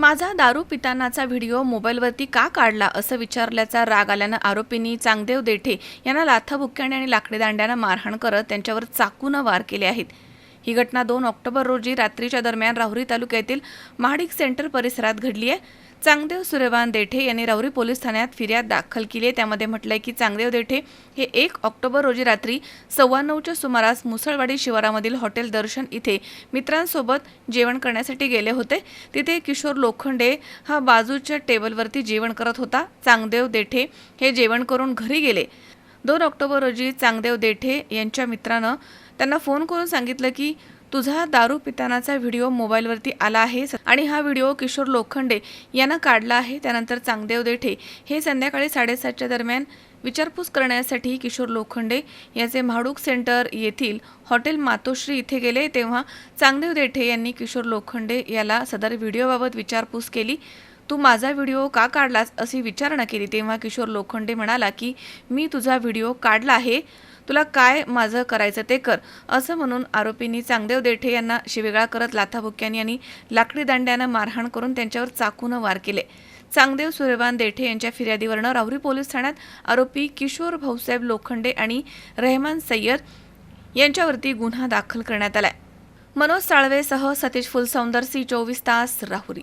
माझा दारू पितानाचा व्हिडिओ मोबाईलवरती का काढला असं विचारल्याचा राग आल्यानं आरोपींनी चांगदेव देठे यांना लाथाबुक्क्याने आणि लाकडी दांड्यानं मारहाण करत त्यांच्यावर चाकूनं वार केले आहेत. ही घटना दोन ऑक्टोबर रोजी रात्रीच्या दरम्यान राहुरी तालुक्यातील महाडिक सेंटर परिसरात घडली आहे. चांगदेव सूर्यवान देठे यांनी राहुरी पोलीस ठाण्यात फिर्याद दाखल केली आहे. त्यामध्ये म्हटलंय की चांगदेव देठे हे एक ऑक्टोबर रोजी रात्री सव्वा नऊच्या सुमारास मुसळवाडी शिवारामधील हॉटेल दर्शन इथे मित्रांसोबत जेवण करण्यासाठी गेले होते. तिथे किशोर लोखंडे हा बाजूच्या टेबलवरती जेवण करत होता. चांगदेव देठे हे जेवण करून घरी गेले. दोन ऑक्टोबर रोजी चांगदेव देठे यांच्या मित्रानं त्यांना फोन करून सांगितलं की तुझा दारू पितानाचा व्हिडिओ मोबाईलवरती आला आहे आणि हा व्हिडिओ किशोर लोखंडे यांना काढला आहे. त्यानंतर चांगदेव देठे हे संध्याकाळी साडेसातच्या दरम्यान विचारपूस करण्यासाठी किशोर लोखंडे याचे म्हाडूक सेंटर येथील हॉटेल मातोश्री इथे गेले. तेव्हा चांगदेव देठे यांनी किशोर लोखंडे याला सदर व्हिडिओबाबत विचारपूस केली. तू माझा व्हिडिओ का काढलास अशी विचारणा केली. तेव्हा किशोर लोखंडे म्हणाला की मी तुझा व्हिडिओ काढला आहे. तुला काय माझं करायचं ते कर. असं म्हणून आरोपींनी चांगदेव देठे यांना शिवेगाळ करत लाथाबुक्क्यांनी आणि लाकडी दांड्यानं मारहाण करून त्यांच्यावर चाकूनं वार केले. चांगदेव सूर्यवान देठे यांच्या फिर्यादीवरनं राहुरी पोलीस ठाण्यात आरोपी किशोर भाऊसाहेब लोखंडे आणि रेहमान सय्यद यांच्यावरती गुन्हा दाखल करण्यात आलाय. मनोज साळवेसह सतीश फुलसौंदर सी चोवीस तास राहुरी.